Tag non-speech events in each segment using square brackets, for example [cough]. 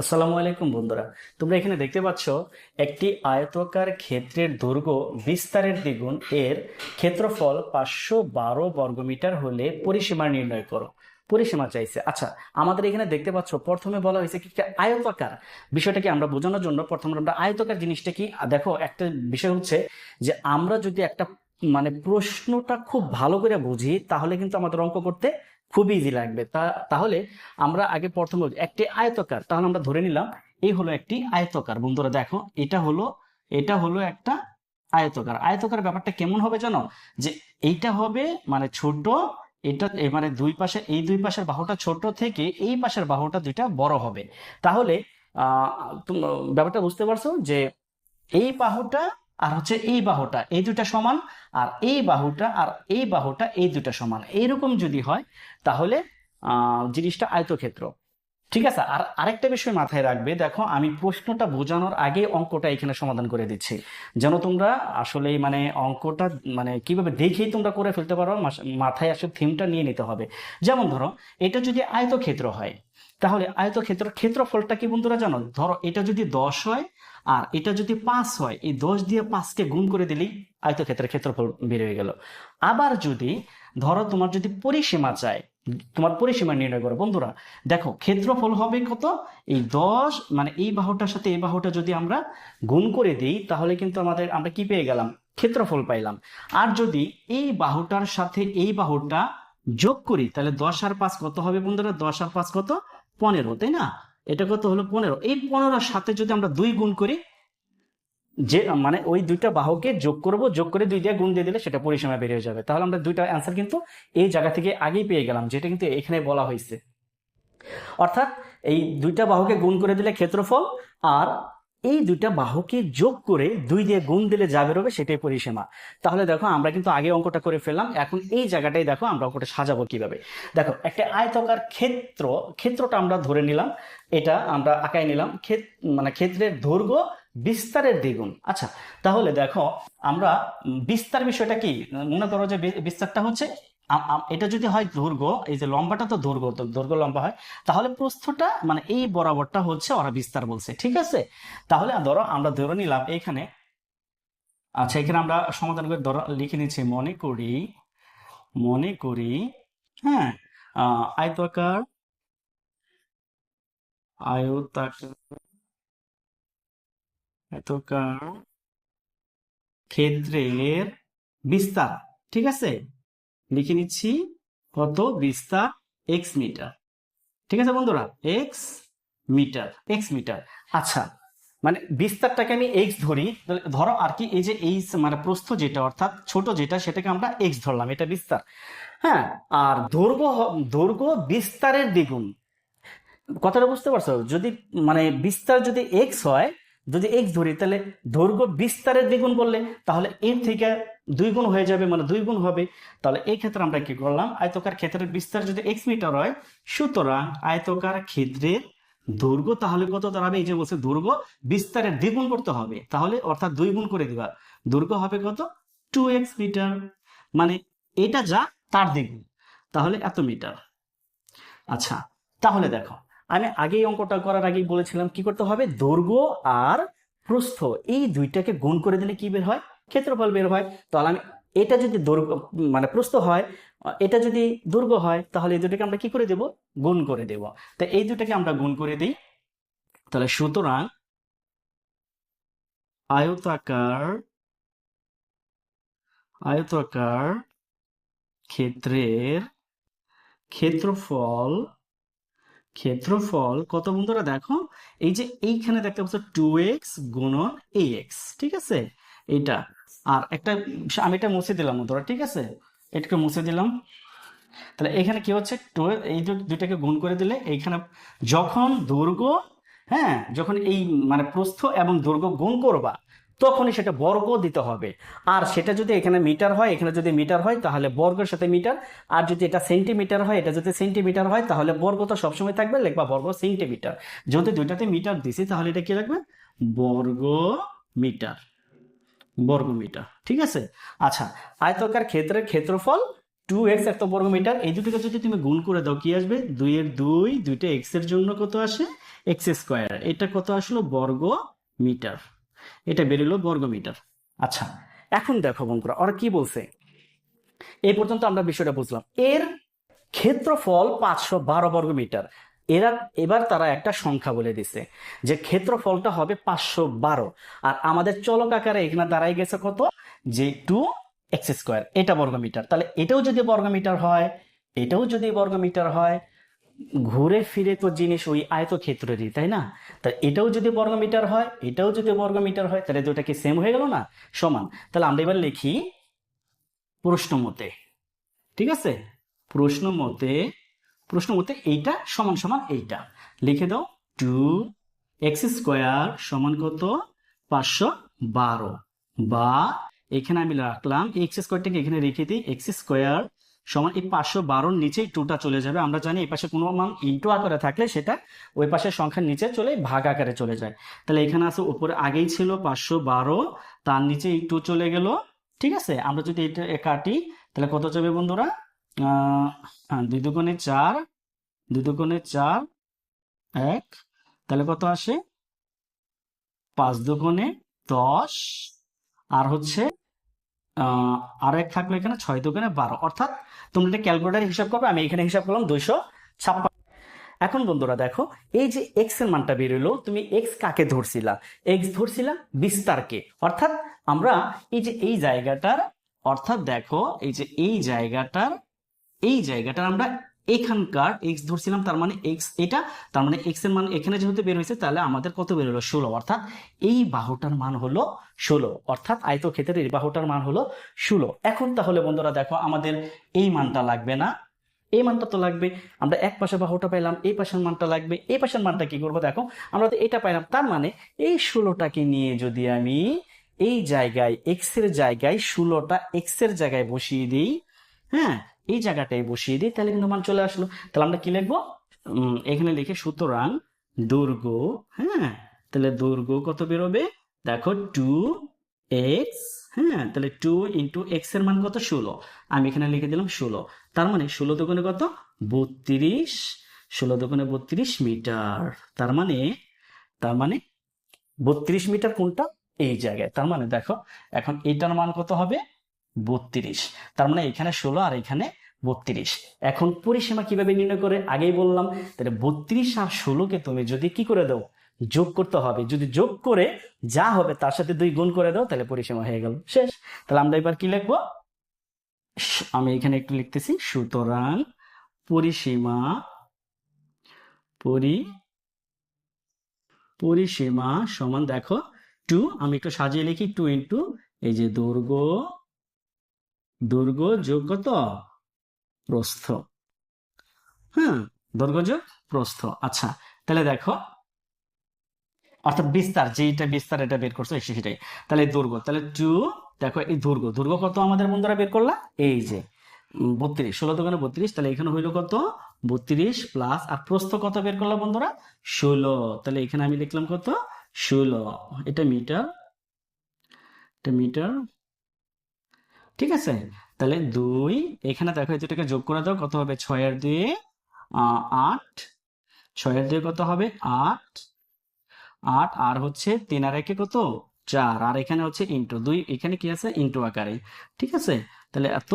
আসসালামু আলাইকুম বন্ধুরা। তোমরা এখানে দেখতে পাচ্ছ, একটি আয়তকার ক্ষেত্রের দৈর্ঘ্য বিস্তারের দ্বিগুণ। এর ক্ষেত্রফল পাঁচশো বারো বর্গমিটার হলে পরিসীমা নির্ণয় করো। পরিসীমা চাইছে। আচ্ছা আমাদের এখানে দেখতে পাচ্ছ, প্রথমে বলা হয়েছে কি আয়তাকার। বিষয়টাকে আমরা বোঝানোর জন্য প্রথমে আমরা আয়তাকার জিনিসটা কি, দেখো, একটা বিষয় হচ্ছে যে আমরা যদি একটা মানে প্রশ্নটা খুব ভালো করে বুঝি, তাহলে কিন্তু আমাদের অঙ্ক করতে খুব ইজি লাগবে। তা, তাহলে আমরা আগে প্রথমে একটি আয়তকার, তাহলে আমরা ধরে নিলাম এই হলো একটি আয়তকার। বন্ধুরা দেখো, এটা হলো এটা হলো একটা আয়তকার। আয়তকার ব্যাপারটা কেমন হবে জানো? যে এইটা হবে মানে ছোট, এটা মানে দুই পাশে, এই দুই পাশের বাহুটা ছোট থেকে এই পাশের বাহুটা দুইটা বড় হবে। তাহলে, আহ ব্যাপারটা বুঝতে পারছ যে এই বাহুটা আর হচ্ছে এই বাহুটা এই দুটা সমান আর এই বাহুটা আর এই বাহুটা এই দুটা সমান। এইরকম যদি হয়, তাহলে জিনিসটা আয়তক্ষেত্র। ঠিক আছে? আর আরেকটা বিষয় মাথায় রাখবে, দেখো, আমি প্রশ্নটা বোঝানোর আগে অঙ্কটা এখানে সমাধান করে দিচ্ছি। যেন তোমরা আসলে মানে অঙ্কটা মানে কীভাবে দেখেই তোমরা করে ফেলতে পারো মাথায় আসলে থিমটা নিয়ে নিতে হবে। যেমন ধরো, এটা যদি আয়তক্ষেত্র হয়, তাহলে আয়তক্ষেত্র, ক্ষেত্রফলটা কি বন্ধুরা জানো? ধরো, এটা যদি দশ হয় আর এটা যদি পাঁচ হয়, এই দশ দিয়ে পাঁচকে গুণ করে দিলেই আয়তক্ষেত্রের ক্ষেত্রফল বের হয়ে গেল। আবার যদি ধরো তোমার যদি পরিসীমা চায় তোমার পরিসীমা নির্ণয় করো, বন্ধুরা, দেখো ক্ষেত্রফল হবে কত? এই দশ মানে এই বাহুটার সাথে এই বাহুটা যদি আমরা গুণ করে দিই, তাহলে কিন্তু আমাদের আমরা কি পেয়ে গেলাম? ক্ষেত্রফল পাইলাম। আর যদি এই বাহুটার সাথে এই বাহুটা যোগ করি, তাহলে দশ আর পাঁচ কত হবে বন্ধুরা? দশ আর পাঁচ কত? পনেরো, তাই না? এটা কত হলো পনেরো? এই পনেরোর সাথে যদি আমরা দুই গুণ করি, যে মানে ওই দুইটা বাহুকে যোগ করব, যোগ করে দুই দিয়ে গুণ দিয়ে দিলে সেটা পরিসীমা বেরিয়ে যাবে। তাহলে আমরা দুইটা অ্যান্সার কিন্তু এই জায়গা থেকে আগেই পেয়ে গেলাম, যেটা কিন্তু এখানে বলা হয়েছে। অর্থাৎ এই দুইটা বাহুকে গুণ করে দিলে ক্ষেত্রফল আর এই দুইটা বাহুকে যোগ করে দুই দিয়ে গুণ দিলে যা বেরোবে সেটাই পরিসীমা। তাহলে দেখো আমরা কিন্তু আগে অঙ্কটা করে ফেললাম, এখন এই জায়গাটাই দেখো আমরা অঙ্কটা সাজাবো কীভাবে। দেখো, একটা আয়তকার ক্ষেত্র, ক্ষেত্রটা আমরা ধরে নিলাম, এটা আমরা আঁকাই নিলাম, ক্ষেত মানে ক্ষেত্রের দৈর্ঘ্য বিস্তারের দ্বিগুণ। আচ্ছা তাহলে দেখো আমরা বিস্তার বিষয়টা কি? মনে করো যে বিস্তারটা হচ্ছে এটা যদি হয় দৈর্ঘ্য এই যে লম্বাটা তো দৈর্ঘ্য তো দৈর্ঘ্য লম্বা হয়, তাহলে প্রস্থটা মানে এই বরাবরটা হচ্ছে ওরা বিস্তার বলছে, ঠিক আছে? তাহলে ধরো আমরা ধরে নিলাম এখানে আচ্ছা এখানে আমরা সমাধান করে ধরো লিখে নিচ্ছি, মনে করি মনে করি হ্যাঁ আয়তাকার আয়তাকার ক্ষেত্রের বিস্তার, ঠিক আছে? লিখে নিচ্ছি কত বিস্তার এক্স মিটার ঠিক আছে বন্ধুরা? এক্স মিটার এক্স মিটার আচ্ছা মানে বিস্তারটাকে আমি এক্স ধরি ধরো আর কি এই যে এই মানে প্রস্থ যেটা, অর্থাৎ ছোট যেটা, সেটাকে আমরা এক্স ধরলাম, এটা বিস্তার। হ্যাঁ আর দৈর্ঘ্য দৈর্ঘ্য বিস্তারের দ্বিগুণ। কথাটা বুঝতে পারছ? যদি মানে বিস্তার যদি এক্স হয় যদি এক্স ধরি, তাহলে দৈর্ঘ্য বিস্তারের দ্বিগুণ করলে তাহলে এর থেকে দুই গুণ হয়ে যাবে মানে দুই গুণ হবে। তাহলে এই ক্ষেত্রে আমরা কি করলাম? আয়তকার ক্ষেত্রের বিস্তার যদি এক্স মিটার হয়, সুতরাং আয়তকার ক্ষেত্রের দৈর্ঘ্য তাহলে কত দাঁড়াবে? এই যে বলছে দৈর্ঘ্য বিস্তারের দ্বিগুণ করতে হবে। তাহলে অর্থাৎ দুই গুণ করে দিবা। দৈর্ঘ্য হবে কত? Two x metre. মানে এটা যা তার দ্বিগুণ। তাহলে এত মিটার। আচ্ছা তাহলে দেখো আমি আগেই অঙ্কটা করার আগেই বলেছিলাম, কি করতে হবে? দৈর্ঘ্য আর প্রস্থ, এই দুইটাকে গুণ করে দিলে কি বের হয়? ক্ষেত্রফল বের হয়। তাহলে আমি এটা যদি দৈর্ঘ্য মানে প্রস্থ হয়, এটা যদি দৈর্ঘ্য হয়, তাহলে এই দুটাকে আমরা কি করে দেব? গুণ করে দেব। তো এই দুটাকে আমরা গুণ করে দিই। তাহলে সুতরাং আয়তাকার আয়তাকার ক্ষেত্রের ক্ষেত্রফল ক্ষেত্রফল কত বন্ধুরা দেখো? এই যে এইখানে দেখতে পাচ্ছ টু এক্স গুণন এই এক্স ঠিক আছে? এইটা আর একটা আমি এটা মুছে দিলাম বন্ধুরা, ঠিক আছে? এটাকে মুছে দিলাম। তাহলে এখানে কি হচ্ছে? টু এই দুইটাকে গুণ করে দিলে এইখানে যখন দুর্গ হ্যাঁ যখন এই মানে প্রস্থ এবং দুর্গ গুণ করবা তখনই সেটা বর্গ দিতে হবে। আর সেটা যদি এখানে মিটার হয়, এখানে যদি মিটার হয়, তাহলে বর্গের সাথে মিটার। আর যদি এটা সেন্টিমিটার হয়, এটা যদি সেন্টিমিটার হয়, তাহলে বর্গ তো সবসময় থাকবে, লেখবা বর্গ সেন্টিমিটার। যদি দুইটাতে মিটার দিছি, তাহলে এটা কি লাগবে? বর্গ মিটার। বর্গ মিটার, ঠিক আছে? আচ্ছা আয়তকার ক্ষেত্রের ক্ষেত্রফল টু এক্স বর্গ মিটার। এই দুটোকে যদি তুমি গুণ করে দাও, কি আসবে? দুই এর দুই, দুইটা এক্সের জন্য কত আসে? এক্স স্কোয়ার এটা কত আসলো? বর্গ মিটার। এটা বেরোলো বর্গ মিটার আচ্ছা এখন দেখো বন্ধুরা, ওরা কি বলছে? এই পর্যন্ত আমরা বিষয়টা বুঝলাম। এর ক্ষেত্রফল পাঁচশো বারো বর্গ মিটার এরা, এবার তারা একটা সংখ্যা বলে দিছে যে ক্ষেত্রফলটা হবে পাঁচশো বারো। আর আমাদের চলক আকারে এখানে দাঁড়াই গেছে কত? যে টু এক্স স্কোয়ার। এটা বর্গমিটার। তাহলে এটাও যদি বর্গমিটার হয়, এটাও যদি বর্গমিটার হয় ঘুরে ফিরে তো জিনিস ওই আয়তক্ষেত্রেরই তাই না? তা এটাও যদি বর্গমিটার হয়, এটাও যদি বর্গমিটার হয়, তাহলে দুটা কি সেম হয়ে গেল না? সমান। তাহলে আমরা এবার লিখি প্রশ্ন মতে। ঠিক আছে? প্রশ্ন মতে প্রশ্ন মতে এইটা সমান সমান এইটা। লিখে দাও টু এক্স স্কোয়ার সমান কত? পাঁচশো বারো। বা এখানে আমি রাখলাম এক্স স্কোয়ারটাকে এখানে রেখে দিই এক্স স্কোয়ার সমান এই পাঁচশো বারোর নিচেই টুটা চলে যাবে। আমরা জানি এই পাশে কোনো মান ইন্টু আকারে থাকলে সেটা ওই পাশের সংখ্যার নিচে চলে ভাগ আকারে চলে যায়। তাহলে এখানে আছে উপরে আগেই ছিল পাঁচশো বারো, তার নিচে এই টু চলে গেল। ঠিক আছে? আমরা যদি এটা কাটি, তাহলে কত যাবে বন্ধুরা? হ্যাঁ দুই দুগুণে চার, দুই দুগুণে চার, এক, তাহলে কত আসে? পাঁচ দুগুণে দশ। আর হচ্ছে আর এক থাকল এখানে ছয় দুগুণে বারো। অর্থাৎ তোমরা এটা ক্যালকুলেটার হিসাব করবে, আমি এখানে হিসাব করলাম দুইশো ছাপ্পান্ন। এখন বন্ধুরা দেখো, এই যে এক্সের মানটা বেরোলো তুমি এক্স কাকে ধরছিলা? এক্স ধরছিলা বিস্তারকে। অর্থাৎ আমরা এই যে এই জায়গাটার, অর্থাৎ দেখো, এই যে এই জায়গাটার এই জায়গাটার আমরা এখানকার এক্স ধরছিলাম, তার মানে এক্স এটা, তার মানে এক্সের মান এখানে যেহেতু বের হয়েছে, তাহলে আমাদের কত বের হলো? ষোলো। অর্থাৎ এই বাহুটার মান হলো ষোলো। অর্থাৎ আয়ত আয়তক্ষেত্রের এই বাহুটার মান হলো ষোলো। এখন তাহলে বন্ধুরা দেখো, আমাদের এই মানটা লাগবে না। এই মানটা তো লাগবে, আমরা এক পাশে বাহুটা পাইলাম, এই পাশের মানটা লাগবে, এই পাশের মানটা কি করব দেখো, আমরা তো এটা পাইলাম। তার মানে এই ষোলোটাকে নিয়ে যদি আমি এই জায়গায় এক্সের জায়গায় ষোলোটা এক্সের জায়গায় বসিয়ে দিই হ্যাঁ এই জায়গাটায় বসিয়ে দিই, তাহলে কিন্তু মান চলে আসলো। তাহলে আমরা কি লিখব? এখানে লিখে সুতরাং দুর্গ হ্যাঁ? তাহলে দৈর্ঘ্য কত বেরোবে? দেখো টু এক্স হ্যাঁ? তাহলে টু ইন্টু এক্সের মান কত? ষোলো। আমি এখানে লিখে দিলাম ষোলো। তার মানে ষোলো দোকানে কত? বত্রিশ। ষোলো দোকানে বত্রিশ মিটার। তার মানে তার মানে বত্রিশ মিটার কোনটা? এই জায়গায়। তার মানে দেখো, এখন এটার মান কত হবে? বত্রিশ। তার মানে এখানে ষোলো আর এখানে বত্রিশ। এখন পরিসীমা কীভাবে নির্ণয় করে? আগেই বললাম, তাহলে বত্রিশ আর ষোলোকে তুমি যদি কি করে দাও? যোগ করতে হবে। যদি যোগ করে যা হবে তার সাথে দুই গুণ করে দাও, তাহলে পরিসীমা হয়ে গেল। শেষ। তাহলে আমরা এবার কি লিখব? আমি এখানে একটু লিখতেছি। সুতরাং পরিসীমা, পরি, পরিসীমা সমান দেখো টু। আমি একটু সাজিয়ে লিখি। টু ইন্টু এই যে দৈর্ঘ্য দৈর্ঘ্য যোগ কত? প্রস্থ। হ্যাঁ দৈর্ঘ্য প্রস্থ। আচ্ছা তাহলে দেখো। অর্থাৎ বিস্তার, যেইটা বিস্তার এটা বের করছ সেটাই। তাহলে দৈর্ঘ্য তাহলে টু, দেখো এই দৈর্ঘ্য দৈর্ঘ্য কত আমাদের বন্ধুরা বের করলা? এই যে বত্রিশ, ষোলো দোকানে বত্রিশ, তাহলে এখানে হইল কত? বত্রিশ প্লাস আর প্রস্থ কত বের করলাম বন্ধুরা? ষোলো, তাহলে এখানে আমি লিখলাম কত? ষোলো। এটা মিটার এটা মিটার ঠিক আছে? তাহলে দুই এখানে দেখো দুটাকে যোগ করে দাও কত হবে? ছয়ের দুয়ে আহ, আট। ছয়ের দুয়ে কত হবে? আট। আট আর হচ্ছে তিন আর একে কত? চার। আর এখানে হচ্ছে ইন্টু দুই এখানে কি আছে? ইন্টু আকারে। ঠিক আছে? তাহলে এত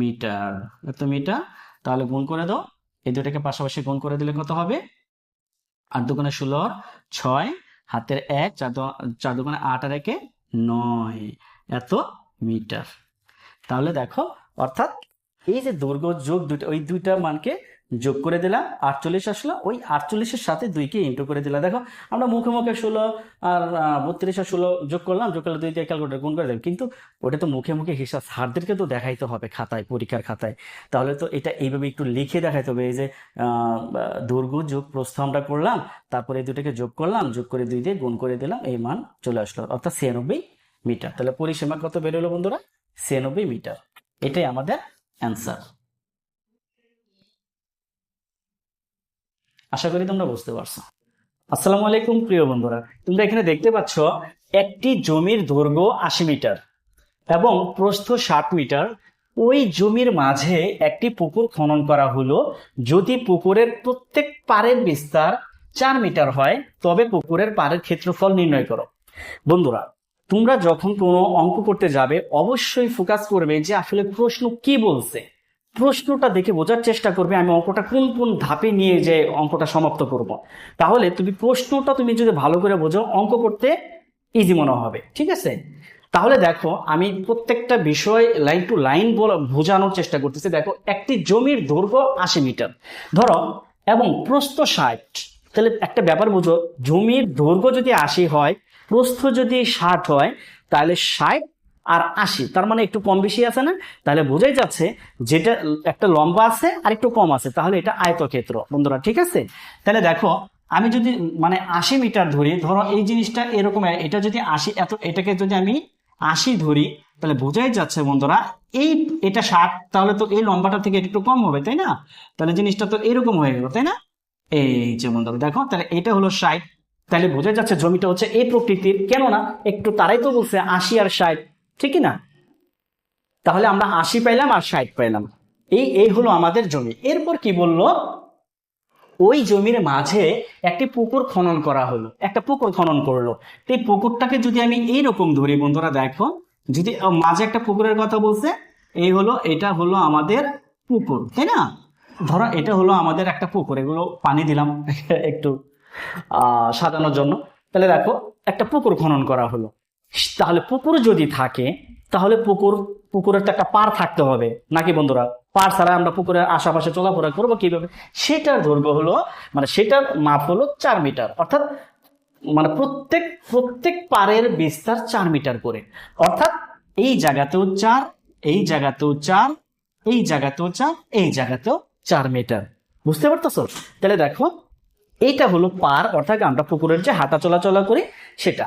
মিটার এত মিটার। তাহলে গুণ করে দাও। এই দুটাকে পাশাপাশি গুণ করে দিলে কত হবে? আট দুগুণে ষোলো ছয়। হাতের এক চার চার দুগুণে আট আর একে নয়। এত মিটার। তাহলে দেখো, অর্থাৎ এই যে দৈর্ঘ্য যোগ দুইটা, ওই দুইটা মানকে যোগ করে দিলাম, আটচল্লিশ আসলো, ওই আটচল্লিশের সাথে দুইকে ইন্টু করে দিলাম। দেখো, আমরা মুখে মুখে ষোলো আর বত্রিশ আর ষোলো যোগ করলাম, যোগ করলে দুই দিয়ে ক্যালকুলেটার গুণ করে দেবে কিন্তু ওটা তো মুখে মুখে হিসাব স্যারদেরকে তো দেখাইতে হবে খাতায়, পরীক্ষার খাতায়। তাহলে তো এটা এইভাবে একটু লিখে দেখাইতে হবে, এই যে দৈর্ঘ্য যোগ প্রস্থ আমরা করলাম, তারপরে এই দুটাকে যোগ করলাম, যোগ করে দুই দিয়ে গুণ করে দিলাম, এই মান চলে আসলো, অর্থাৎ ছিয়ানব্বই মিটার। তাহলে পরিসীমা কত বেরোলো বন্ধুরা? ছিয়ানব্বই মিটার। এটাই আমাদের অ্যান্সার আশা করি তোমরা বুঝতে পারছ। আসসালামু আলাইকুম, প্রিয় বন্ধুরা। তোমরা এখানে দেখতে পাচ্ছ, একটি জমির দৈর্ঘ্য আশি মিটার এবং প্রস্থ ষাট মিটার। ওই জমির মাঝে একটি পুকুর খনন করা হলো। যদি পুকুরের প্রত্যেক পাড়ের বিস্তার চার মিটার হয়, তবে পুকুরের পাড়ের ক্ষেত্রফল নির্ণয় করো। বন্ধুরা তোমরা যখন কোনো অঙ্ক করতে যাবে, অবশ্যই ফোকাস করবে যে আসলে প্রশ্ন কি বলছে। প্রশ্নটা দেখে বোঝার চেষ্টা করবে, আমি অঙ্কটা কোন কোন ধাপে নিয়ে যে অঙ্কটা সমাপ্ত করব। তাহলে তুমি প্রশ্নটা তুমি যদি ভালো করে বোঝো, অঙ্ক করতে ইজি মনে হবে, ঠিক আছে? তাহলে দেখো, আমি প্রত্যেকটা বিষয় লাইন টু লাইন বোঝানোর চেষ্টা করতেছি। দেখো, একটি জমির দৈর্ঘ্য আশি মিটার। ধরো, এবং প্রস্থ ষাট। তাহলে একটা ব্যাপার বুঝো, জমির দৈর্ঘ্য যদি আশি হয় প্রস্থ যদি ষাট হয়, তাহলে ষাট আর আশি, তার মানে একটু কম বেশি আছে না? তাহলে বোঝাই যাচ্ছে যেটা একটা লম্বা আছে আর একটু কম আছে, তাহলে এটা আয়তক্ষেত্র। বন্ধুরা, ঠিক আছে? তাহলে দেখো, আমি যদি মানে আশি মিটার ধরি, ধরো এই জিনিসটা এরকম, এটা যদি আশি, এত, এটাকে যদি আমি আশি ধরি, তাহলে বোঝাই যাচ্ছে বন্ধুরা, এই, এটা ষাট, তাহলে তো এই লম্বাটা থেকে একটু কম হবে, তাই না? তাহলে জিনিসটা তো এরকম হয়ে গেল, তাই না? এই যে বন্ধুরা, দেখো, তাহলে এটা হলো ষাট তাহলে বোঝা যাচ্ছে জমিটা হচ্ছে এই প্রকৃতির। কেননা একটু তারাই তো বলছে আশি আর ষাট, ঠিকই না? তাহলে আমরা আশি পাইলাম আর ষাট পাইলাম। এই এই হলো আমাদের জমি। এরপর কি বলল? ওই জমির মাঝে একটি পুকুর খনন করা হলো। একটা পুকুর খনন করল। এই পুকুরটাকে যদি আমি এইরকম ধরি, বন্ধুরা দেখো, যদি মাঝে একটা পুকুরের কথা বলছে, এই হলো, এটা হলো আমাদের পুকুর, তাই না? ধরো, এটা হলো আমাদের একটা পুকুর। এগুলো পানি দিলাম, [laughs] একটু সাজানোর জন্য। তাহলে দেখো, একটা পুকুর খনন করা হলো। তাহলে পুকুর যদি থাকে, তাহলে পুকুর, পুকুরের তো একটা পার থাকতে হবে। নাকি বন্ধুরা? পার ছাড়া আমরা পুকুরের আশেপাশে চলাফেরা করব কীভাবে? সেটার দৈর্ঘ্য হলো মানে সেটার মাপ হলো চার মিটার। অর্থাৎ মানে প্রত্যেক প্রত্যেক পারের বিস্তার চার মিটার করে। অর্থাৎ, এই জায়গাতেও চার, এই জায়গাতেও চার, এই জায়গাতেও চার, এই জায়গাতেও চার মিটার। বুঝতে পারতেছো? তাহলে দেখো এইটা হলো পার, অর্থাৎ আমরা পুকুরের যে হাঁটা চলাচলা করি, সেটা।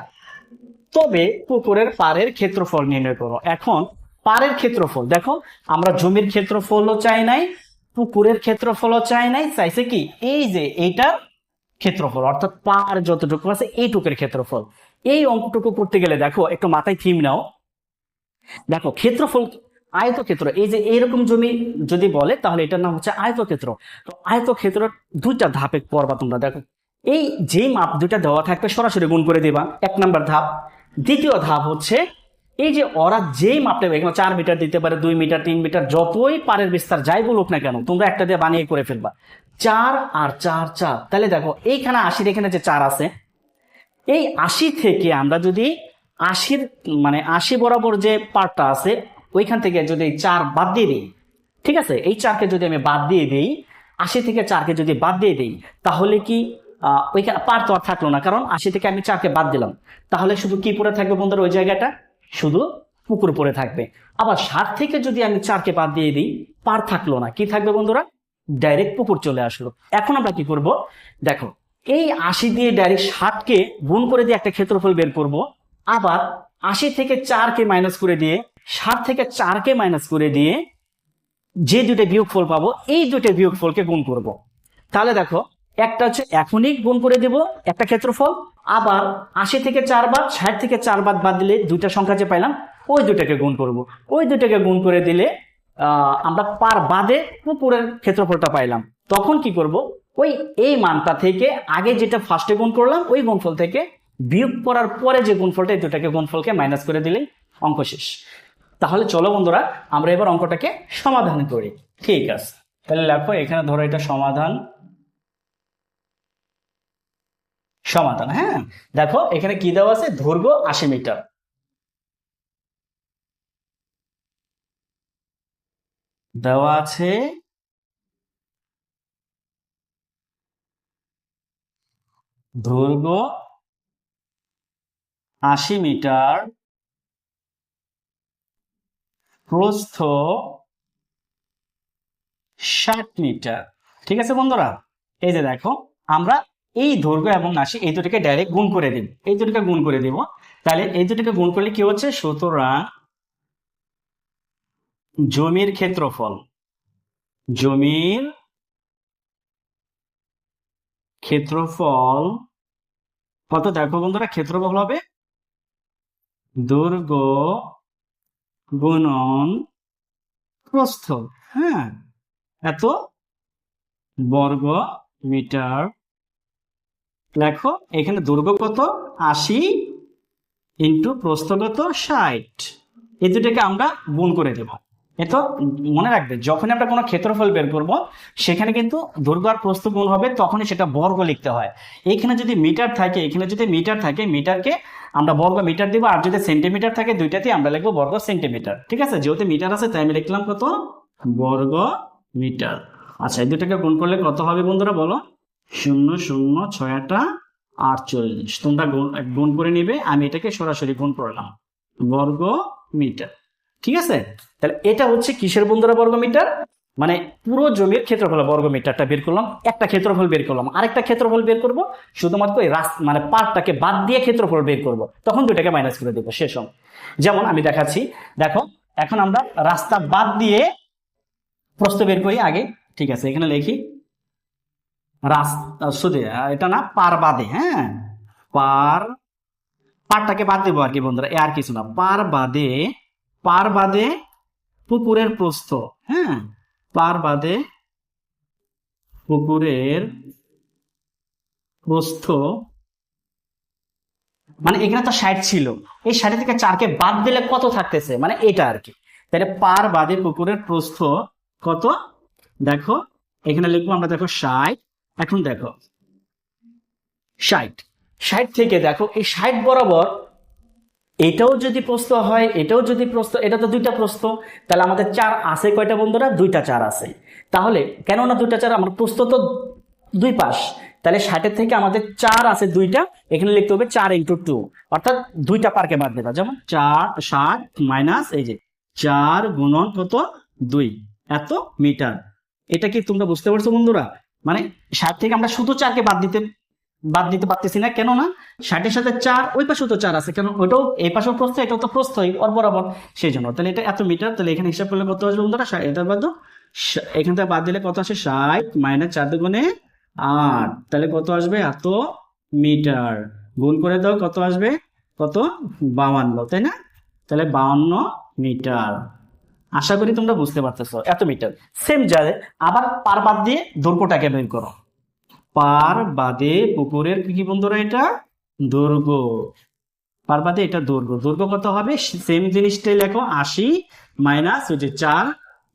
তবে পুকুরের পাড়ের ক্ষেত্রফল নির্ণয় করো। এখন পাড়ের ক্ষেত্রফল, দেখো, আমরা জমির ক্ষেত্রফলও চাই নাই, পুকুরের ক্ষেত্রফলও চাই নাই, চাইছে কি? এই যে এইটার ক্ষেত্রফল, অর্থাৎ পার যতটুকু আছে এইটুকের ক্ষেত্রফল। এই অঙ্কটুকু করতে গেলে দেখো, একটু মাথায় থিম নাও। দেখো, ক্ষেত্রফল আয়তক্ষেত্র। এই যে এইরকম জমি যদি বলে, তাহলে এটার নাম হচ্ছে আয়তক্ষেত্র। তো আয়তক্ষেত্র দুইটা ধাপে পড়বা তোমরা, দেখো। এই যেই মাপ দুইটা দেওয়া থাকবে, সরাসরি গুণ করে দিবা, এক নাম্বার ধাপ। দ্বিতীয় ধাপ হচ্ছে, এই যে ওরা যেই মাপটা এখানে চার মিটার দিতে পারে, দুই মিটার, তিন মিটার, যতই পারের বিস্তার যাই বলুক না কেন, তোমরা একটা দিয়ে বানিয়ে করে ফেলবা। চার আর চার চার। তাহলে দেখো, এইখানে আশির এখানে যে চার আছে, এই আশি থেকে আমরা যদি আশির মানে আশি বরাবর যে পার্টটা আছে ওইখান থেকে যদি এই চার বাদ দিয়ে দিই, ঠিক আছে? এই চারকে যদি আমি বাদ দিয়ে দিই, আশি থেকে চারকে যদি বাদ দিয়ে দিই, তাহলে কি ওইখানে পার তো আর থাকল না, কারণ আশি থেকে আমি চারকে বাদ দিলাম। তাহলে শুধু কি পড়ে থাকবে বন্ধুরা ওই জায়গাটা? শুধু পুকুর পড়ে থাকবে। আবার ষাট থেকে যদি আমি চারকে বাদ দিয়ে দিই, পার থাকল না। কি থাকবে বন্ধুরা? ডাইরেক্ট পুকুর চলে আসলো। এখন আমরা কি করব? দেখো, এই আশি দিয়ে ডাইরেক্ট ষাটকে গুণ করে দিয়ে একটা ক্ষেত্রফল বের করব। আবার আশি থেকে চারকে মাইনাস করে দিয়ে ষাট থেকে চারকে মাইনাস করে দিয়ে যে দুটো বিয়োগফল পাবো, এই দুটো বিয়োগফলকে গুণ করব। তাহলে দেখো, একটা হচ্ছে এখনই গুণ করে দেব, একটা ক্ষেত্রফল, আবার আশি থেকে চার বাদ ষাট থেকে চার বাদ বাদ দিলে দুইটা সংখ্যা যে পাইলাম, ওই দুটাকে গুণ করব। ওই দুটাকে গুণ করে দিলে আমরা পার বাদে উপরের ক্ষেত্রফলটা পাইলাম তখন কি করব ওই এই মানটা থেকে আগে যেটা ফার্স্টে গুণ করলাম, ওই গুণফল থেকে বিয়োগ করার পরে যে গুণফলটা, এই দুটাকে গুণফলকে মাইনাস করে দিলেই অঙ্ক শেষ তাহলে চলো বন্ধুরা, আমরা এবার অঙ্কটাকে সমাধান করি। ঠিক আছে। তাহলে লেখো, এখানে ধরো এটা সমাধান। সমাধান হ্যাঁ? দেখো, এখানে কি দেওয়া আছে? দৈর্ঘ্য আশি মিটার। দেওয়া আছে দৈর্ঘ্য আশি মিটার প্রস্থ ষাট মিটার। ঠিক আছে বন্ধুরা? এই যে দেখো, আমরা এই দৈর্ঘ্য এবং আশি এই দুটোকে ডাইরেক্ট গুণ করে দিব। এই দুটোকে গুণ করে দিব। তাহলে এই দুটোকে গুণ করলে কি হচ্ছে? সুতরাং জমির ক্ষেত্রফল জমির ক্ষেত্রফল, কত দেখো বন্ধুরা? ক্ষেত্রফল হবে দৈর্ঘ্য গুণন প্রস্থ হ্যাঁ এত বর্গ মিটার। লেখো এখানে দৈর্ঘ্য কত? আশি ইন্টু প্রস্থ কত? ষাট। এই দুটাকে আমরা গুণ করে দেব। এ তো মনে রাখবে যখন আমরা কোনো ক্ষেত্রফল বের করব, সেখানে কিন্তু দৈর্ঘ্য আর প্রস্থ গুণ হবে, তখনই সেটা বর্গ লিখতে হয়। এখানে যদি মিটার থাকে, এখানে যদি মিটার থাকে, মিটারকে আমরা বর্গ মিটার দিব, আর যদি সেন্টিমিটার থাকে দুইটাতেই আমরা লিখব বর্গ সেন্টিমিটার। ঠিক আছে? যেহেতু মিটার আছে, তাই আমি লিখলাম কত? বর্গ মিটার। আচ্ছা এই দুটাকে গুণ করলে কত হবে বন্ধুরা বলো? শূন্য শূন্য ছয়টা আটচল্লিশ। তোমরা গুণ করে নিবে, আমি এটাকে সরাসরি গুণ করলাম। বর্গ মিটার। ঠিক আছে? তাহলে এটা হচ্ছে কিসের বন্ধুরা বর্গ মিটার? মানে পুরো জমির ক্ষেত্রফল বর্গ মিটারটা বের করলাম, একটা ক্ষেত্রফল বের করলাম। আরেকটা ক্ষেত্রফল বের করব, শুধুমাত্র এই রাস মানে পার্টটাকে বাদ দিয়ে ক্ষেত্রফল বের করব। তখন দুইটাকে মাইনাস করে দেবো, শেষ হবে। যেমন আমি দেখাচ্ছি, দেখো, এখন আমরা রাস্তা বাদ দিয়ে প্রস্থ বের করি আগে। ঠিক আছে, এখানে লিখি, রাস্তা, শুধু, এটা না, পার বাদে হ্যাঁ? পার, পারটাকে বাদ দেবো আর কি বন্ধুরা, এ আর কিছু না। পার বাদে পার বাদে পুকুরের প্রস্থ হ্যাঁ? পার বাদে পুকুরের প্রস্থ মানে এখানে তো ষাট ছিল। এই ষাট থেকে চারকে বাদ দিলে কত থাকতেছে? মানে এটা আর কি তাহলে পার বাদে পুকুরের প্রস্থ কত? দেখো, এখানে লিখব আমরা দেখো ষাট। এখন দেখো, ষাট। ষাট থেকে দেখো, এই ষাট বরাবর এটাও যদি প্রস্থ হয়, এটাও যদি প্রস্থ এটা তো দুইটা প্রস্থ তাহলে আমাদের চার আছে কয়টা বন্ধুরা? দুইটা চার আছে। তাহলে কেন না দুইটা চার? আমার প্রস্থ তো দুই পাশ। তাহলে ষাটের থেকে আমাদের চার আছে দুইটা, এখানে লিখতে হবে চার ইন্টু টু অর্থাৎ দুইটা পার্কে বাদ দেবা। যেমন চার, ষাট মাইনাস এই যে চার গুণন কত? দুই। এত মিটার। এটা কি তোমরা বুঝতে পারছ বন্ধুরা? মানে ষাট থেকে আমরা শুধু চারকে বাদ দিতে বাদ দিতে পারতেছি না। কেন না ষাটের সাথে চার, ওই পাশেও তো চার আছে। কেন ওইটাও এই পাশেও প্রস্থ, এটাও তো প্রস্থই, ওর বরাবর সেই জন্য তাহলে এটা এত মিটার, তাহলে এখানে হিসাব করলে কত আসবে বন্ধুরা? এটা বাদ এখান থেকে বাদ দিলে কত আসে? ষাট মাইনাস চার দুগুণে আট। তাহলে কত আসবে? এত মিটার। গুণ করে দাও, কত আসবে? কত? বাউান্ন, তাই না? তাহলে বাউান্ন মিটার। আশা করি তোমরা বুঝতে পারতেছো, এত মিটার। সেম যায় আবার পার বাদ দিয়ে দৈর্ঘ্যটাকে বের করো। পার বাদে পুকুরের কি বন্ধুরা এটা? দৈর্ঘ্য পার বাদে এটা দৈর্ঘ্য দৈর্ঘ্য কত হবে? সেম জিনিসটাই লেখো, আশি মাইনাস ওই যে চার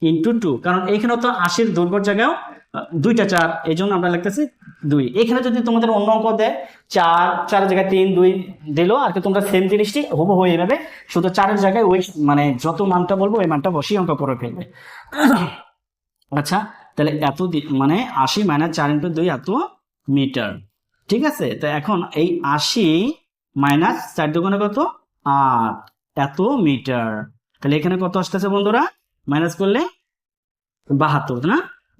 ইন্টু টু কারণ এখানে তো আশির দৈর্ঘ্যর জায়গায় দুইটা চার। এই জন্য আমরা লিখতেছি দুই। এখানে যদি তোমাদের অন্য অঙ্ক দেয়, চার, চারের জায়গায় তিন, দুই দিলো, আর কি তোমরা সেম জিনিসটি হুবহু এইভাবে শুধু চারের জায়গায় ওই মানে যত মানটা বলব, ওই মানটা বসেই অঙ্ক করে ফেলবে। আচ্ছা তাহলে এত মানে আশি মাইনাস চার ইন্টু দুই এত মিটার ঠিক আছে? তো এখন এই আশি মাইনাস চার দোকানে কত? আট। এত মিটার তাহলে এখানে কত আসতেছে বন্ধুরা? মাইনাস করলে বাহাত্তর না?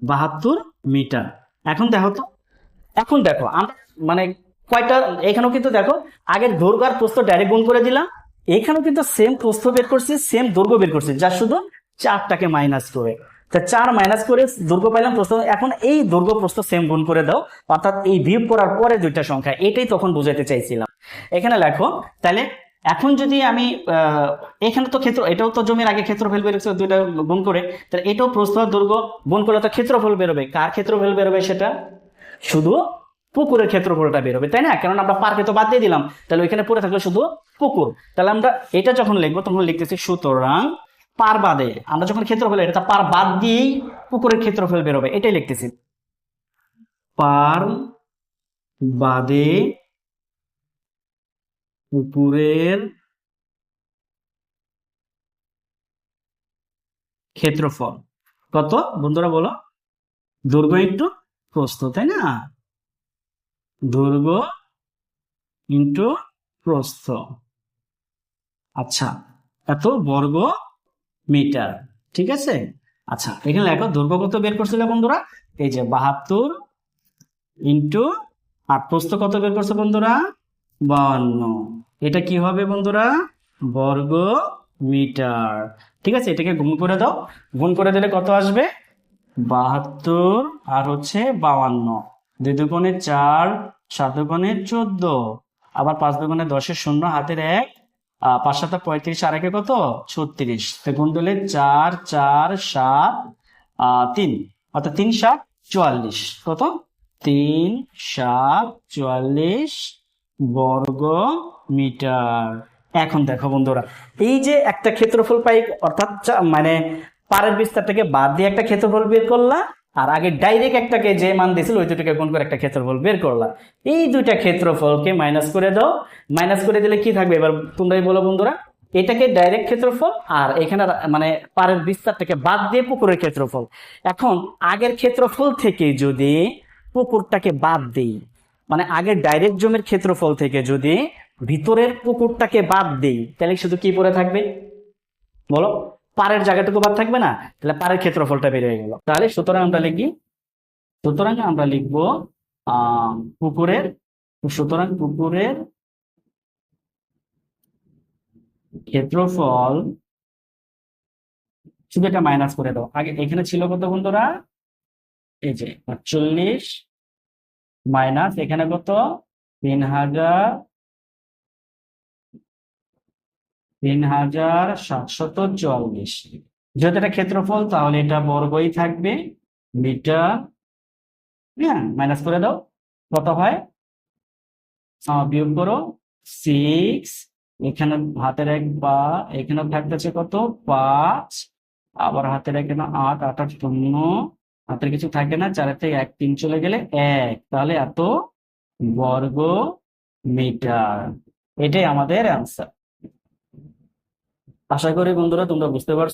বাহাত্তর মিটার এখন দেখো তো, এখন দেখো, আমরা মানে কয়টা, এখানেও কিন্তু দেখো, আগের দৈর্ঘ্য আর প্রস্থ ডাইরেক্ট গুণ করে দিলাম। এখানেও কিন্তু সেম প্রস্থ বের করছি সেম দৈর্ঘ্য বের করছি, যা শুধু চারটাকে মাইনাস করে। তা চার মাইনাস করে দৈর্ঘ্য পাইলাম প্রস্থ এখন এই দৈর্ঘ্য প্রস্থ সেম গুণ করে দাও, অর্থাৎ এই বিয়োগ করার পরে দুইটা সংখ্যা, এটাই তখন বুঝাতে চাইছিলাম। এখানে লেখো, তাহলে এখন যদি আমি এখানে তো ক্ষেত্র, এটাও তো জমির আগে ক্ষেত্রফল বেরোচ্ছে দুইটা গুণ করে, তাহলে এটাও প্রস্থ দুর্গ গুণ করলে তো ক্ষেত্রফল বেরোবে। কার ক্ষেত্রফল বেরোবে সেটা? শুধু পুকুরের ক্ষেত্রফলটা বেরোবে, তাই না? কারণ আমরা পার্কে তো বাদ দিয়ে দিলাম, তাহলে ওইখানে পড়ে থাকল শুধু পুকুর। তাহলে আমরা এটা যখন লিখব, তখন লিখতেছি সুতরাং পার বাদে, আমরা যখন ক্ষেত্রফল এটা পার বাদ দিয়েই পুকুরের ক্ষেত্রফল বেরোবে এটাই লিখতেছি। পার বাদে পুকুরের ক্ষেত্রফল। কত? বন্ধুরা বলো। দুর্গ ইন্টু প্রস্থ, তাই না? দুর্গ ইন্টু প্রস্থ। আচ্ছা এত বর্গ মিটার, ঠিক আছে? আচ্ছা এখানে লেখো দৈর্ঘ্য কত বের করছিল বন্ধুরা, এই যে বাহাত্তর ইন্টু আর প্রস্থ কত বের করছে বন্ধুরা? বান্ন এটা কি হবে বন্ধুরা? বর্গ মিটার। ঠিক আছে, এটাকে গুণ করে দাও। গুণ করে দিলে কত আসবে? বাহাত্তর, আর হচ্ছে বাউান্ন। দুই দুগুণে চার, সাত দুগুণে চোদ্দ। আবার পাঁচ দুগুণে দশের শূন্য, হাতের এক। পাঁচ সাত পঁয়ত্রিশ, আর একে কত? ছত্রিশ। তো গুণ চার চার, সাত তিন। অর্থাৎ তিন, সাত, চুয়াল্লিশ। কত? তিন, সাত, চুয়াল্লিশ বর্গ মিটার। এখন দেখো বন্ধুরা, এই যে একটা ক্ষেত্রফল পাই, অর্থাৎ মানে পারের বিস্তারটাকে বাদ দিয়ে একটা ক্ষেত্রফল বের করলা আর আগে ডাইরেক্ট একটাকে যে মান দিয়েছিল ওই দুটোকে গুণ করে একটা ক্ষেত্রফল বের করলা। এই দুইটা ক্ষেত্রফলকে মাইনাস করে দাও। মাইনাস করে দিলে কি থাকবে? এবার তোমরাই বলো বন্ধুরা। এটাকে ডাইরেক্ট ক্ষেত্রফল আর এখানে মানে পারের বিস্তারটাকে বাদ দিয়ে পুকুরের ক্ষেত্রফল। এখন আগের ক্ষেত্রফল থেকে যদি পুকুরটাকে বাদ দেই মানে আগের ডাইরেক্ট জমির ক্ষেত্রফল থেকে যদি ভিতরের পুকুরটাকে বাদ দেই, তাহলে শুধু কি পড়ে থাকবে? বলো। পারের জায়গাটুকু বাদ থাকবে না, তাহলে পারের ক্ষেত্রফলটা বের হয়ে গেল। তাহলে সুতরাং আমরা লিখি, সুতরাং আমরা লিখব পুকুরের, সুতরাং পুকুরের ক্ষেত্রফল শুধু এটা মাইনাস করে দাও। আগে এখানে ছিল কত বন্ধুরা? এই যে, আটচল্লিশ মাইনাস এখানে কত? তিন হাজার তিন হাজার সাতশত চুয়াল্লিশ। যেহেতু এটা ক্ষেত্রফল, তাহলে এটা বর্গই থাকবে মিটার হ্যাঁ মাইনাস করে দাও। কত হয়? বিয়োগ করো সিক্স এখানে হাতের এক বা এখানে থাকতেছে কত? পাঁচ, আবার হাতের এখানে আট আট আট, শূন্য। হাতের কিছু থাকে না, চারের থেকে এক, তিন চলে গেলে এক। তাহলে এত বর্গ মিটার। এটাই আমাদের অ্যান্সার আশা করি বন্ধুরা তোমরা বুঝতে পারছ।